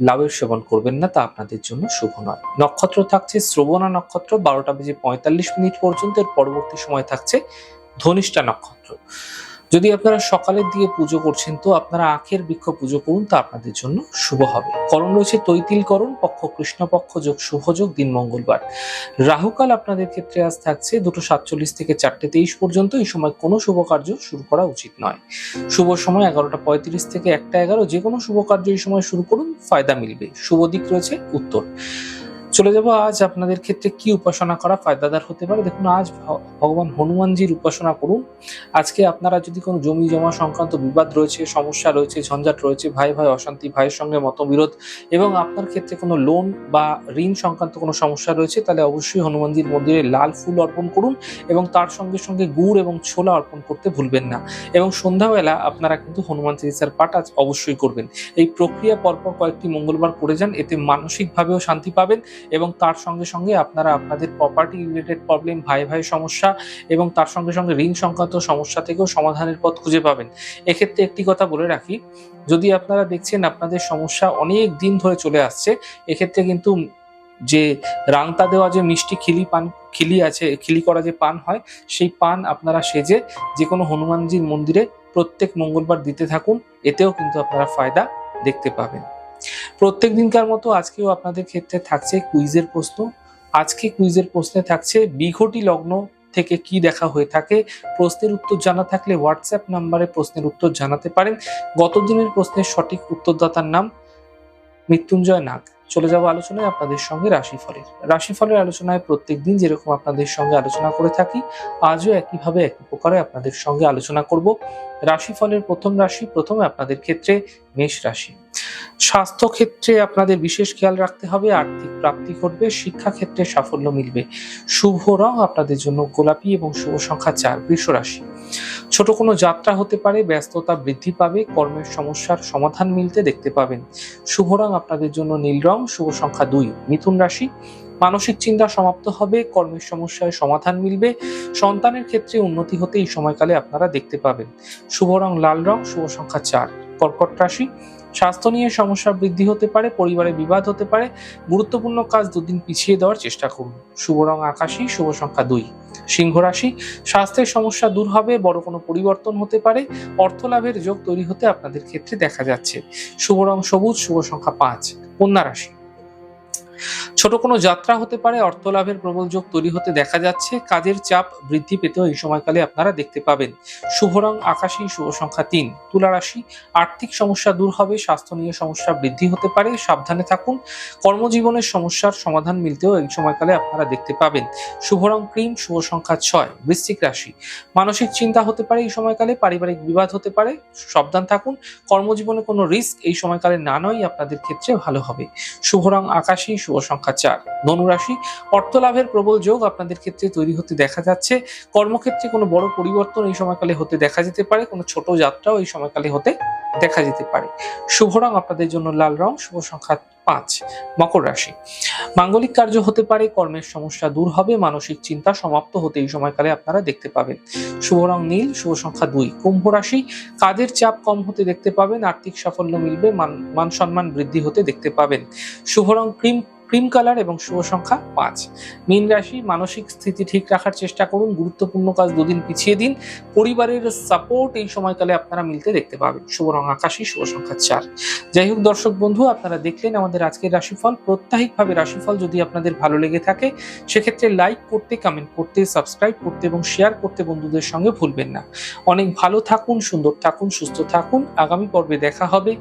লাভের সেবন করবেন না, তা আপনাদের জন্য শুভ নয়। নক্ষত্র থাকছে শ্রবণা নক্ষত্র, বারোটা বেজে পঁয়তাল্লিশ মিনিট পর্যন্ত, এর পরবর্তী সময় থাকছে ধনিষ্ঠা নক্ষত্র। যদি আপনারা সকালের দিকে পুজো করছেন, তো আপনারা আখের বৃক্ষ পুজো করুন, তা আপনাদের জন্য শুভ হবে। করণ রয়েছে তৈতিল করণ পক্ষ কৃষ্ণপক্ষ যোগ শুভ যোগ, দিন মঙ্গলবার। রাহুকাল আপনাদের ক্ষেত্রে আজ থাকছে দুটো সাতচল্লিশ থেকে চারটে তেইশ পর্যন্ত, এই সময় কোনো শুভ কার্য শুরু করা উচিত নয়। শুভ সময় এগারোটা পঁয়ত্রিশ থেকে একটা এগারো যে কোনো শুভ কার্য এই সময় শুরু করুন, ফায়দা মিলবে। শুভ দিক রয়েছে উত্তর। চলে যাব। আজ আপনাদের ক্ষেত্রে কি উপাসনা করা ফায়দাদার হতে পারে? দেখুন, আজ ভগবান হনুমানজির উপাসনা করুন। আজকে আপনারা যদি কোনো জমি জমা সংক্রান্ত বিবাদ রয়েছে, সমস্যা রয়েছে, ঝঞ্ঝাট রয়েছে, ভাই ভাই অশান্তি, ভাইয়ের সঙ্গে মতবিরোধ এবং আপনার ক্ষেত্রে কোনো লোন বা ঋণ সংক্রান্ত কোনো সমস্যা রয়েছে, তাহলে অবশ্যই হনুমানজির মন্দিরে লাল ফুল অর্পণ করুন এবং তার সঙ্গে সঙ্গে গুড় এবং ছোলা অর্পণ করতে ভুলবেন না। এবং সন্ধ্যাবেলা আপনারা কিন্তু হনুমান চালিসার পাঠ আজ অবশ্যই করবেন। এই প্রক্রিয়া পরপর কয়েকটি মঙ্গলবার করে যান, এতে মানসিকভাবেও শান্তি পাবেন এবং তার সঙ্গে সঙ্গে আপনারা আপনাদের প্রপার্টি রিলেটেড প্রবলেম ভাই ভাই সমস্যা এবং তার সঙ্গে সঙ্গে ঋণ সংক্রান্ত সমস্যা থেকেও সমাধানের পথ খুঁজে পাবেন। এক্ষেত্রে একটি কথা বলে রাখি, যদি আপনারা দেখছেন আপনাদের সমস্যা অনেক দিন ধরে চলে আসছে, এক্ষেত্রে কিন্তু যে রাংতা দেওয়া যে মিষ্টি খিলি পান, খিলি আছে, খিলি করা যে পান হয়, সেই পান আপনারা সেজে যে কোনো হনুমানজির মন্দিরে প্রত্যেক মঙ্গলবার দিতে থাকুন, এতেও কিন্তু আপনারা ফায়দা দেখতে পাবেন। প্রত্যেক দিনকার মতো আজকেও আপনাদের ক্ষেত্রে থাকছে কুইজের প্রশ্ন। আজকে কুইজের প্রশ্নে থাকছে বিঘটি লগ্ন থেকে কি দেখা হয়ে থাকে? প্রশ্নের উত্তর জানা থাকলে হোয়াটসঅ্যাপ নাম্বারে প্রশ্নের উত্তর জানাতে পারেন। গত দিনের প্রশ্নের সঠিক উত্তরদাতার নাম মৃত্যুঞ্জয় নাগ। চলে যাব আলোচনায় আপনাদের সঙ্গে রাশিফলের। রাশিফলের আলোচনায় প্রত্যেক দিন যেরকম আপনাদের সঙ্গে আলোচনা করে থাকি, আজও একইভাবে একই প্রকারে আপনাদের সঙ্গে আলোচনা করব। রাশিফলের প্রথম রাশি, প্রথমে আপনাদের ক্ষেত্রে মেষ রাশি। স্বাস্থ্য ক্ষেত্রে আপনাদের বিশেষ খেয়াল রাখতে হবে, আর্থিক প্রাপ্তি ঘটবে শিক্ষা ক্ষেত্রে সাফল্য মিলবে। শুভ রং আপনাদের জন্য গোলাপি এবং শুভ সংখ্যা চার, বৃষ রাশি। ছোট কোনো যাত্রা হতে পারে, ব্যস্ততা বৃদ্ধি পাবে, কর্মের সমস্যার সমাধান মিলতে দেখতে পাবেন। শুভ রং আপনাদের জন্য নীল রং, শুভ সংখ্যা দুই, মিথুন রাশি। মানসিক চিন্তা সমাপ্ত হবে, কর্মের সমস্যায় সমাধান মিলবে, সন্তানের ক্ষেত্রে উন্নতি হতে এই সময়কালে আপনারা দেখতে পাবেন। শুভ রং লাল রং, শুভ সংখ্যা চার। কর্কট রাশি। স্বাস্থ্য নিয়ে সমস্যা বৃদ্ধি হতে পারে, পরিবারে বিবাদ হতে পারে। গুরুত্বপূর্ণ কাজ দুদিন পিছিয়ে দেওয়ার চেষ্টা করুন। শুভ রং আকাশী, শুভ সংখ্যা দুই। সিংহ রাশি, স্বাস্থ্যের সমস্যা দূর হবে, বড় কোনো পরিবর্তন হতে পারে। অর্থ লাভের যোগ তৈরি হতে আপনাদের ক্ষেত্রে দেখা যাচ্ছে। শুভ রং সবুজ, শুভ সংখ্যা পাঁচ। কন্যা রাশি ছোট কোনো যাত্রা হতে পারে অর্থ লাভের প্রবল যোগ তৈরি হতে দেখা যাচ্ছে। কাজের চাপ বৃদ্ধি পেতেও এই সময়কালে আপনারা দেখতে পাবেন। শুভ রং, আকাশী, শুভ সংখ্যা তিন। তুলা রাশি, আর্থিক সমস্যা দূর হবে, স্বাস্থ্য নিয়ে সমস্যা বৃদ্ধি হতে পারে, সাবধানে থাকুন। কর্মজীবনের সমস্যার সমাধান মিলতেও এই সময়কালে আপনারা দেখতে পাবেন। শুভ রং ক্রিম, শুভ সংখ্যা ছয়, বৃশ্চিক রাশি। মানসিক চিন্তা হতে পারে এই সময়কালে, পারিবারিক বিবাদ হতে পারে, সাবধান থাকুন। কর্মজীবনে কোনো রিস্ক এই সময়কালে না নয় আপনাদের ক্ষেত্রে ভালো হবে। শুভ রং, আকাশী, শুভ সংখ্যা চার। ধনুরাশি অর্থ লাভের প্রবল যোগ আপনাদের ক্ষেত্রে তৈরি হতে দেখা যাচ্ছে। কর্মক্ষেত্রে কোনো বড় পরিবর্তন এই সময়কালে হতে দেখা যেতে পারে, কোনো ছোট যাত্রাও এই সময়কালে হতে দেখা যেতে পারে। শুভ রং আপনাদের জন্য লাল রং, শুভ সংখ্যা পাঁচ, মকর রাশি। মাঙ্গলিক কার্য হতে পারে, কর্মের সমস্যা দূর হবে, মানসিক চিন্তা সমাপ্ত হতে এই সময়কালে আপনারা দেখতে পাবেন। শুভ রং নীল, শুভ সংখ্যা দুই, কুম্ভ রাশি, কাজের চাপ কম হতে দেখতে পাবেন, আর্থিক সাফল্য মিলবে মান সম্মান বৃদ্ধি হতে দেখতে পাবেন। শুভ রং ক্রিম ক্রিম কালার এবং শুভ সংখ্যা পাঁচ। মীন রাশি, মানসিক স্থিতি ঠিক রাখার চেষ্টা করুন, গুরুত্বপূর্ণ কাজ দুদিন পিছিয়ে দিন। পরিবারের সাপোর্ট এই সময়কালে আপনারা মিলতে দেখতে পাবেন। শুভ রং আকাশী, শুভ সংখ্যা চার। যাই হোক দর্শক বন্ধু, আপনারা দেখলেন আমাদের আজকের রাশিফল। প্রত্যাহিকভাবে রাশিফল যদি আপনাদের ভালো লেগে থাকে, সেক্ষেত্রে লাইক করতে কমেন্ট করতে সাবস্ক্রাইব করতে এবং শেয়ার করতে বন্ধুদের সঙ্গে ভুলবেন না। অনেক ভালো থাকুন, সুন্দর থাকুন, সুস্থ থাকুন। আগামী পর্বে দেখা হবে।